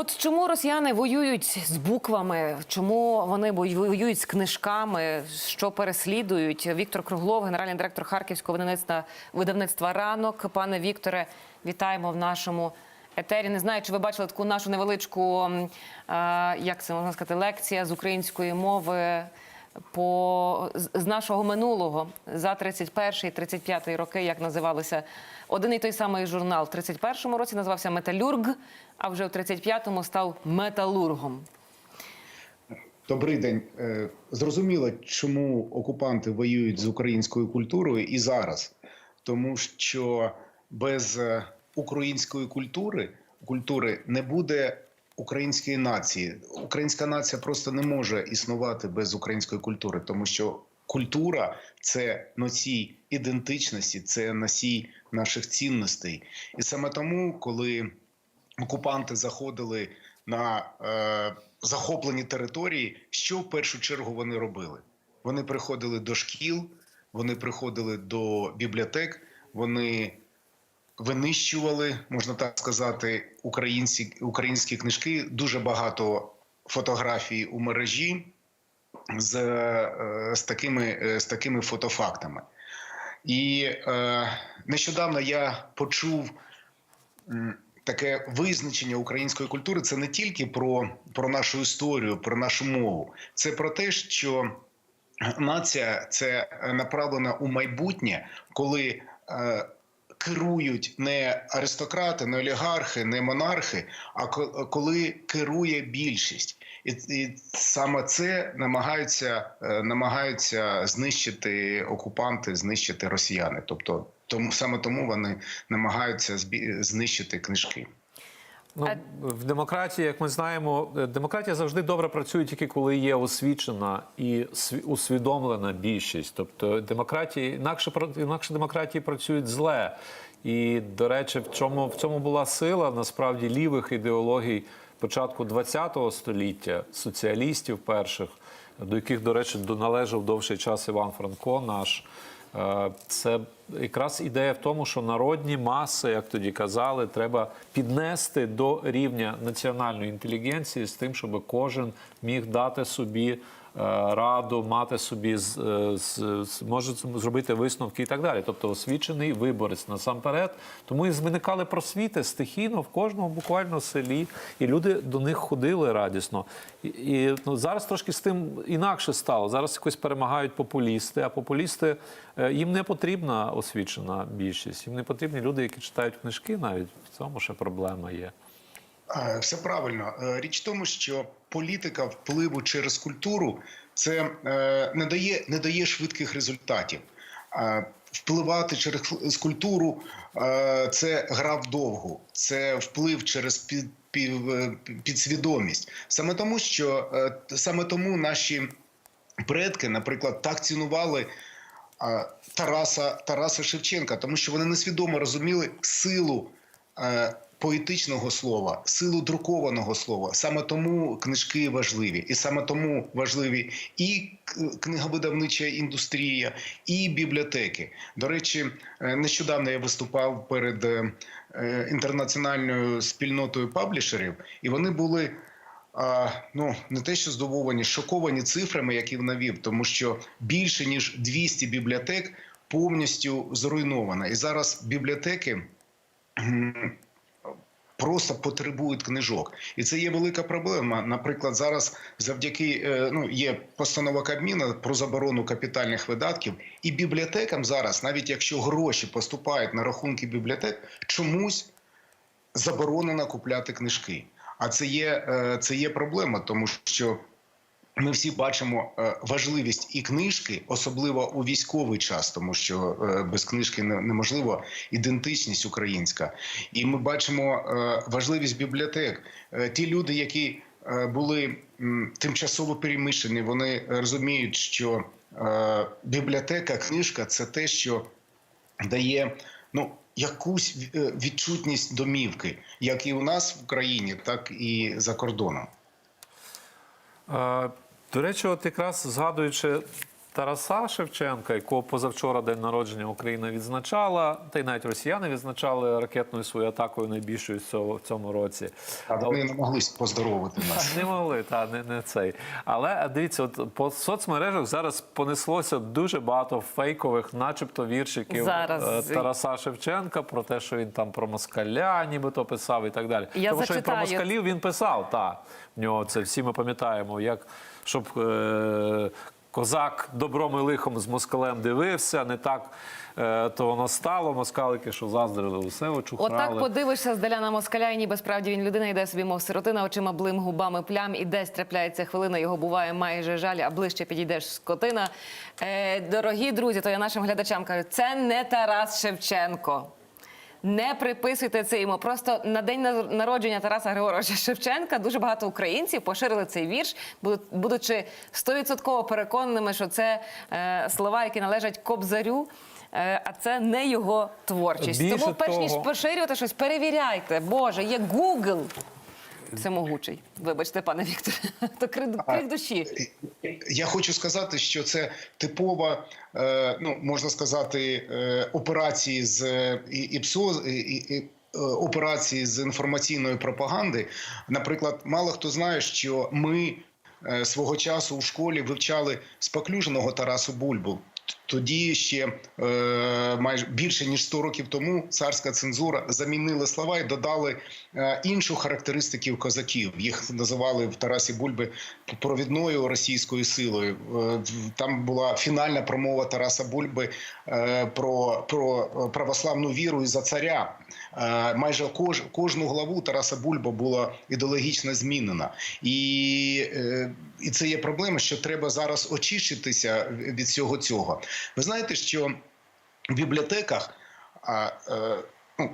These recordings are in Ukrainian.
От чому росіяни воюють з буквами? Чому вони воюють з книжками? Що переслідують? Віктор Круглов, генеральний директор Харківського видавництва видавництва ранок. Пане Вікторе, вітаємо в нашому етері. Не знаю, чи ви бачили таку нашу невеличку, як це можна сказати, лекція з української мови. По з нашого минулого за 31-35 роки, як називалося один і той самий журнал. В 31-му році називався Металюрг, а вже в 35-му став металургом. Добрий день. Е, Зрозуміло, чому окупанти воюють з українською культурою і зараз, тому що без е, української культури культури не буде української нації. Українська нація просто не може існувати без української культури, тому що культура це носій ідентичності, це носій наших цінностей. І саме тому, коли окупанти заходили на е, захоплені території, що в першу чергу вони робили? Вони приходили до шкіл, вони приходили до бібліотек, вони винищували, можна так сказати, українці, українські книжки. Дуже багато фотографій у мережі з, е, з, такими, е, з такими фотофактами. І е, нещодавно я почув таке визначення української культури. Це не тільки про, про нашу історію, про нашу мову, це про те, що нація це направлена у майбутнє, коли е, керують не аристократи, не олігархи, не монархи, а коли керує більшість. І, і саме це намагаються, е, намагаються знищити окупанти, знищити росіяни. Тобто, тому саме тому вони намагаються знищити книжки. Ну, в демократії, як ми знаємо, е, демократія завжди добре працює тільки коли є освічена і усвідомлена більшість. Тобто демократії інакше інакше демократії працюють зле. І, до речі, в чому в цьому була сила насправді лівих ідеологій початку ХХ століття, соціалістів перших, до яких, до речі, належав довший час Іван Франко, наш. Е, Це якраз ідея в тому, що народні маси, як тоді казали, треба піднести до рівня національної інтелігенції з тим, щоб кожен міг дати собі раду, мати собі з, е, з, з- може зробити висновки і так далі. Тобто освічений виборець насамперед. Тому і виникали просвіти стихійно в кожному буквально селі, і люди до них ходили радісно. І, і ну, зараз трошки з тим інакше стало. Зараз якось перемагають популісти, а популісти е, їм не потрібна освічена більшість. Їм не потрібні люди, які читають книжки. Навіть в цьому ще проблема є. Е, Все правильно. Е, Річ в тому, що політика впливу через культуру це е, не дає, не дає швидких результатів. Е, Впливати через культуру е, це гра вдовгу, це вплив через під, під, е, підсвідомість. Саме тому, що е, саме тому наші предки, наприклад, так цінували а, Тараса, Тараса Шевченка, тому що вони несвідомо розуміли силу е, поетичного слова, силу друкованого слова. Саме тому книжки важливі, і саме тому важливі і книговидавнича індустрія, і бібліотеки. До речі, е, нещодавно я виступав перед е, інтернаціональною спільнотою паблішерів, і вони були а, ну не те, що здивовані, шоковані цифрами, які він навів, тому що більше ніж 200 бібліотек повністю зруйновано. І зараз бібліотеки просто потребують книжок, і це є велика проблема. Наприклад, зараз завдяки е, ну є постанова Кабміна про заборону капітальних видатків, і бібліотекам зараз, навіть якщо гроші поступають на рахунки бібліотек, чомусь заборонено купляти книжки. А це є, е, це є проблема, тому що ми всі бачимо е, важливість і книжки, особливо у військовий час, тому що е, без книжки неможливо ідентичність українська. І ми бачимо е, важливість бібліотек. Ті люди, які були тимчасово переміщені, вони розуміють, що бібліотека, книжка це те, що дає ну якусь відчутність домівки, як і у нас в Україні, так і за кордоном. До речі, от якраз згадуючи Тараса Шевченка, якого позавчора день народження Україна відзначала, та й навіть росіяни відзначали ракетною своєю атакою найбільшою в цьому, році. А вони не могли поздоровити нас. Не могли, та не, не цей. Але е, дивіться, от по соцмережах зараз понеслося дуже багато фейкових, начебто, віршиків Зараз. е, Тараса Шевченка про те, що він там про москаля, нібито писав і так далі. Я Тому що він про москалів він писав. Та в нього це всі ми пам'ятаємо, як щоб. Е- Козак добром і лихом з москалем дивився, не так е, то воно стало. Москалики, що заздрили усе очухрали. Отак подивишся здаля на москаля, і ніби справді він людина йде собі, мов сиротина, очима блим, губами плям, і десь трапляється хвилина, його буває майже жаль, а ближче підійдеш скотина. Е, дорогі друзі, то я нашим глядачам кажу, це не Тарас Шевченко. Не приписуйте це йому. Просто на день на- народження Тараса Григоровича Шевченка дуже багато українців поширили цей вірш, будучи стовідсотково переконаними, що це е, слова, які належать Кобзарю. е, А це не його творчість. Більше Тому, перш ніж того- поширювати щось, перевіряйте. Боже, є Google. Всемогучий. Вибачте, пане Вікторе. То крик, душі. Я хочу сказати, що це типова, е, ну можна сказати, е, операції з е, і, і і, і, операції з інформаційної пропаганди. Наприклад, мало хто знає, що ми свого часу у школі вивчали споклюженого Тарасу Бульбу. Тоді ще е, майже більше ніж 100 років тому царська цензура замінила слова і додали е, іншу характеристиків козаків. Їх називали в Тарасі Бульби провідною російською силою. Е, Там була фінальна промова Тараса Бульби е, про, про православну віру і за царя. Е, Майже кож, кожну главу Тараса Бульба була ідеологічно змінена, і, е, і це є проблема, що треба зараз очищитися від всього цього. Ви знаєте, що в бібліотеках, а, е, ну,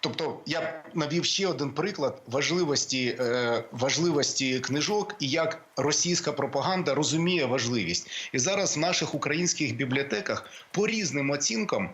тобто я навів ще один приклад важливості, е, важливості книжок і як російська пропаганда розуміє важливість. І зараз в наших українських бібліотеках по різним оцінкам.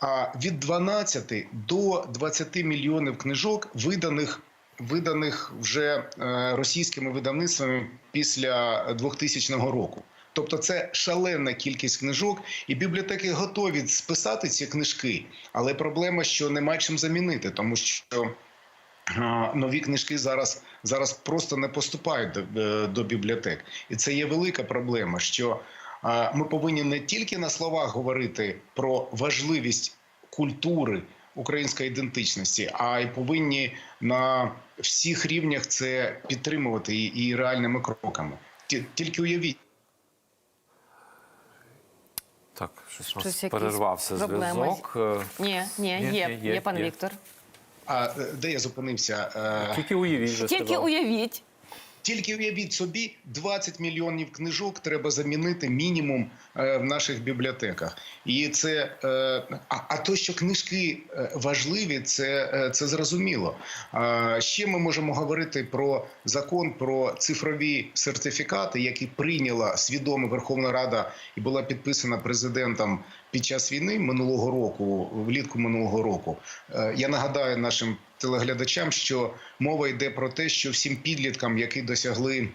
А від 12 до 20 мільйонів книжок виданих. Виданих вже е, російськими видавництвами після 2000 року. Тобто це шалена кількість книжок, і бібліотеки готові списати ці книжки. Але проблема, що нема чим замінити, тому що нові книжки зараз, зараз просто не поступають до, е, до бібліотек. І це є велика проблема, що ми повинні не тільки на словах говорити про важливість культури української ідентичності, а й повинні на всіх рівнях це підтримувати і, і реальними кроками. Ті- Тільки уявіть. Так, щось, у Щось нас якісь перервався проблеми. зв'язок. Е, Ні, ні, Ні, є, ні, є, є, пане є. Віктор. А е, де я зупинився? Е, Тільки уявіть, Тільки уявіть. Тільки уявіть собі, 20 мільйонів книжок треба замінити мінімум е, в наших бібліотеках. І це е, а, то, що книжки е, важливі, це, це зрозуміло. Ще ми можемо говорити про закон про цифрові сертифікати, які прийняла свідомо Верховна Рада і була підписана президентом під час війни минулого року, влітку минулого року. Я нагадаю нашим телеглядачам, що мова йде про те, що всім підліткам, які досягли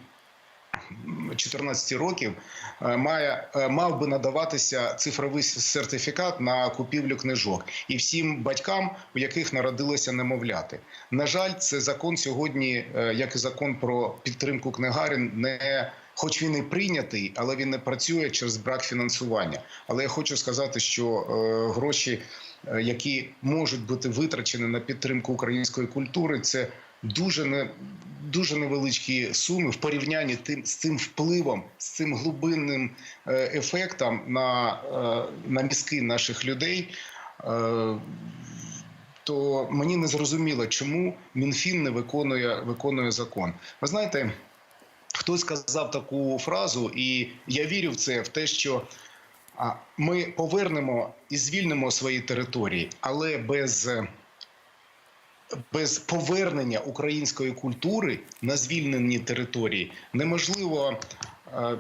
14 років, е, має е, мав би надаватися цифровий сертифікат на купівлю книжок, і всім батькам, у яких народилися немовляти. На жаль, це закон сьогодні, е, як і закон про підтримку книгарень, не Хоч він і прийнятий, але він не працює через брак фінансування. Але я хочу сказати, що е, гроші, які можуть бути витрачені на підтримку української культури, це дуже не дуже невеличкі суми в порівнянні тим з цим впливом, з цим глибинним е, ефектом на, е, на мізки наших людей. Е, то мені не зрозуміло, чому МінФін не виконує, виконує закон. Ви знаєте, хтось сказав таку фразу, і я вірю в це, в те, що ми повернемо і звільнимо свої території, але без, е, без повернення української культури на звільнені території неможливо. е,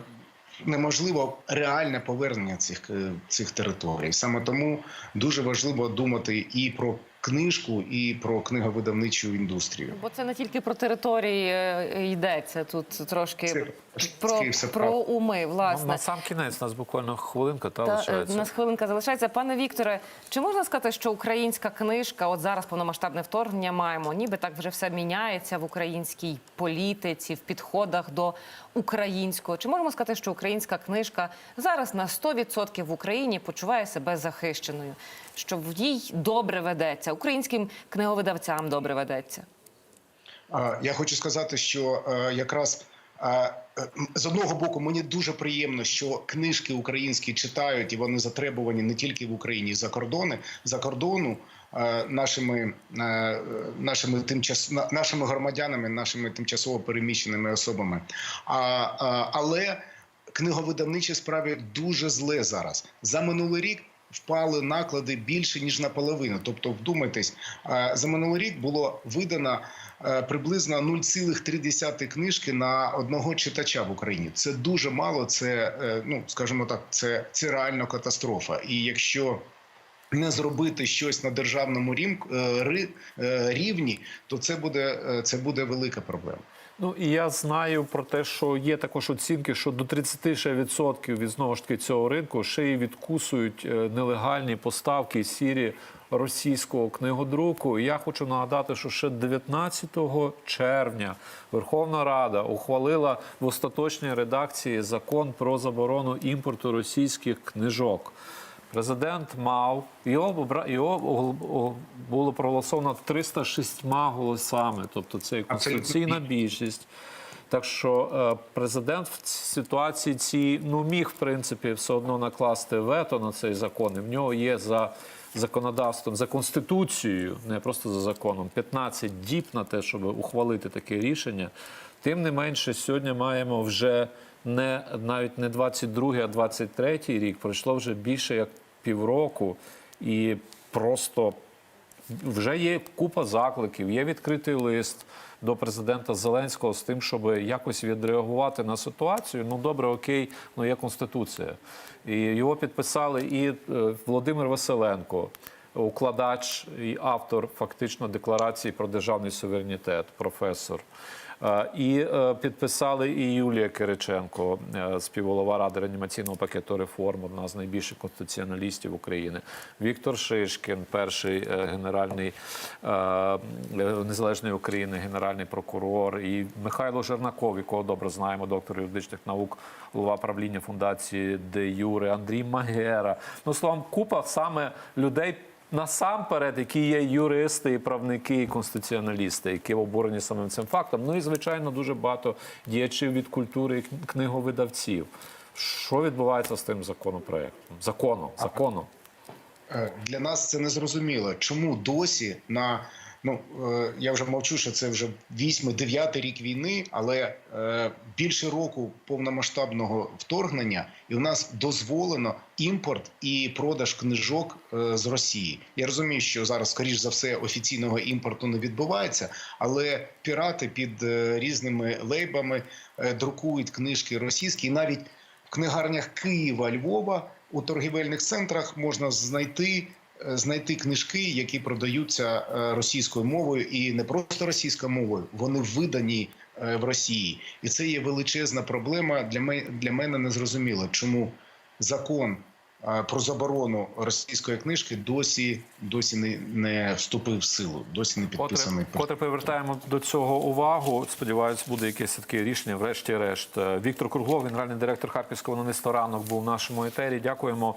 Неможливо реальне повернення цих, е, цих територій. Саме тому дуже важливо думати і про книжку і про книговидавничу індустрію. Бо це не тільки про території е, йдеться тут трошки Це- про, це про уми, власне. На сам кінець нас буквально хвилинка та, Та, е, лишається. нас хвилинка залишається. Пане Вікторе, чи можна сказати, що українська книжка, от зараз повномасштабне вторгнення маємо, ніби так вже все міняється в українській політиці, в підходах до українського. Чи можемо сказати, що українська книжка зараз на 100% в Україні почуває себе захищеною, що в їй добре ведеться, українським книговидавцям добре ведеться? Я хочу сказати, що е, якраз е, е, з одного боку мені дуже приємно, що книжки українські читають і вони затребувані не тільки в Україні, за кордони за кордону нашими нашими тимчас нашими громадянами, нашими тимчасово переміщеними особами. Але книговидавничі справі дуже зле зараз за минулий рік. Впали наклади більше ніж наполовину. Тобто, вдумайтесь, е, за минулий рік було видано е, приблизно 0,3 книжки на одного читача в Україні. Це дуже мало. Це е, ну скажімо так, це, це реально катастрофа. І якщо не зробити щось на державному рівні, то це буде це буде велика проблема. Ну і я знаю про те, що є також оцінки, що до 36% від знову ж таки цього ринку ще й відкусують е, нелегальні поставки сірі російського книгодруку. Я хочу нагадати, що ще 19 червня Верховна Рада ухвалила в остаточній редакції закон про заборону імпорту російських книжок. Президент мав його його було проголосовано 306 голосами, тобто це конституційна більшість. Так що е, президент в ситуації цій ну міг в принципі все одно накласти вето на цей закон. І в нього є за законодавством, за конституцією, не просто за законом, 15 діб на те, щоб ухвалити таке рішення. Тим не менше, сьогодні маємо вже не навіть не 22, а 23 рік. Пройшло вже більше як півроку, і просто вже є купа закликів, є відкритий лист до президента Зеленського з тим, щоб якось відреагувати на ситуацію. Ну добре, окей, ну є конституція. І його підписали і е, Володимир Василенко, укладач і автор фактично декларації про державний суверенітет, професор. Е, І е, підписали і Юлія Кириченко, е, співголова ради реанімаційного пакету реформ, одна з найбільших конституціоналістів України. Віктор Шишкін, перший генеральний незалежної України, генеральний прокурор, і Михайло Жернаков, якого добре знаємо, доктор юридичних наук, голова правління фундації Де Юре, Андрій Магера. Ну словом, купа саме людей. Насамперед, які є юристи, і правники, і конституціоналісти, які обурені самим цим фактом. Ну і звичайно, дуже багато діячів від культури і книговидавців. Що відбувається з тим законопроектом? Законом, законом. Е, Для нас це незрозуміло. Чому досі на ну е, я вже мовчу, що це вже 8-9 рік війни, але е, більше року повномасштабного вторгнення, і у нас дозволено імпорт і продаж книжок е, з Росії. Я розумію, що зараз, скоріш за все, офіційного імпорту не відбувається, але пірати під різними лейбами друкують книжки російські, і навіть в книгарнях Києва, Львова у торгівельних центрах можна знайти. Е, Знайти книжки, які продаються е, російською мовою, і не просто російською мовою, вони видані е, в Росії, і це є величезна проблема. Для мене для мене незрозуміло, чому закон про заборону російської книжки досі досі не, не вступив в силу, досі не підписаний. Котре, котре повертаємо до цього увагу. Сподіваюсь, буде якесь таке рішення. Врешті-решт. Віктор Круглов, генеральний директор Харківського ранок, був в нашому етері. Дякуємо.